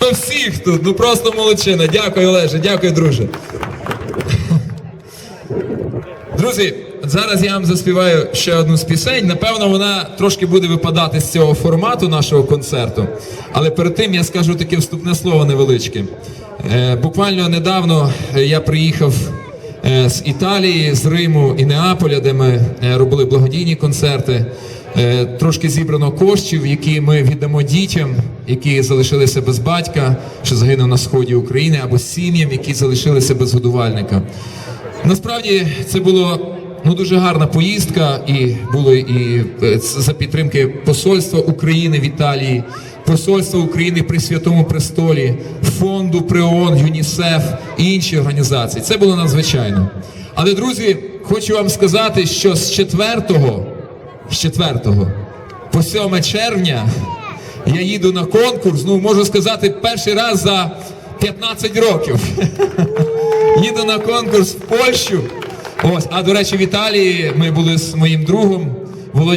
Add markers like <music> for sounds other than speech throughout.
Всіх тут, ну просто молодчина. Дякую, Олеже, дякую, друже. Друзі, зараз я вам заспіваю ще одну з пісень. Напевно, вона трошки буде випадати з цього формату нашого концерту. Але перед тим я скажу таке вступне слово невеличке. Е, буквально недавно я приїхав з Італії, з Риму і Неаполя, де ми е, робили благодійні концерти. Е, Трошки зібрано коштів, які ми віддамо дітям, які залишилися без батька, що загинув на сході України, або сім'ям, які залишилися без годувальника. Насправді це було ну дуже гарна поїздка, і було і е, за підтримки посольства України в Італії, посольства України при Святому Престолі, фонду при ООН, ЮНІСЕФ і інші організації. Це було надзвичайно. Але друзі, хочу вам сказати, що з 4 з 4 по 7 червня я їду на конкурс. Ну можу сказати, перший раз за 15 років. <laughs> Їду на конкурс в Польщу. Ось, а до речі, в Італії ми були з моїм другом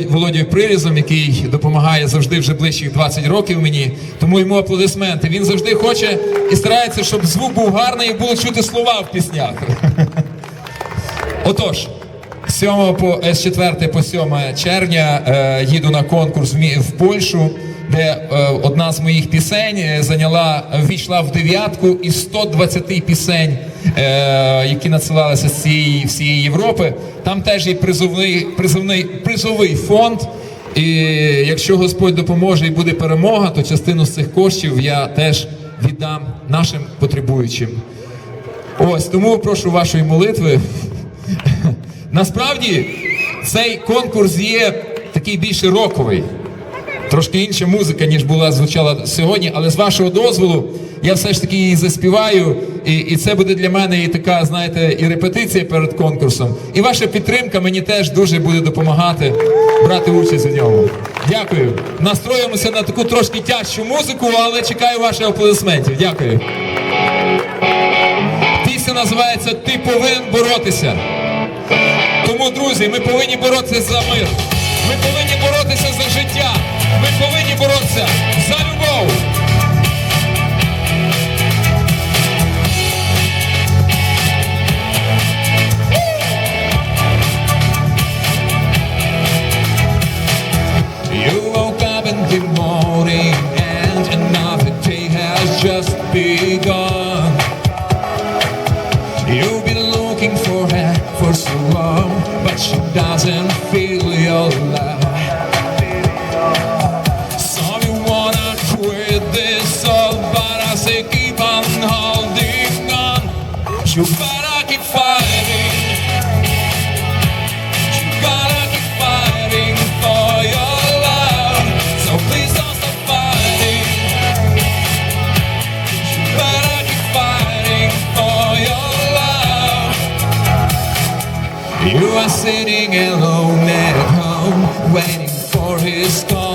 Володією Прирізом, який допомагає завжди вже ближчих 20 років мені. Тому йому аплодисменти. Він завжди хоче і старається, щоб звук був гарний і було чути слова в піснях. <laughs> Отож, з 7 по з 4 по 7 червня е, їду на конкурс в, в Польщу, де е, одна з моїх пісень е, зайняла війшла в дев'ятку із 120 пісень, е, які надсилалися з цієї всієї Європи. Там теж є призовний, призовний, призовий фонд. І якщо Господь допоможе і буде перемога, то частину з цих коштів я теж віддам нашим потребуючим. Ось тому прошу вашої молитви. <laughs> Насправді цей конкурс є такий більше роковий. Трошки інша музика, ніж була звучала сьогодні, але з вашого дозволу я все ж таки її заспіваю, і, і це буде для мене і така, знаєте, і репетиція перед конкурсом. І ваша підтримка мені теж дуже буде допомагати брати участь у ньому. Дякую. Настроїмося на таку трошки тяжчу музику, але чекаю ваших аплодисментів. Дякую. Пісня називається Ти повинен боротися. Тому, друзі, ми повинні боротися за мир. Ми повинні боротися за життя. Ми повинні боротися за любов. You better keep fighting. You gotta keep fighting for your love. So please don't stop fighting. You better keep fighting for your love. You are sitting alone at home, waiting for his call.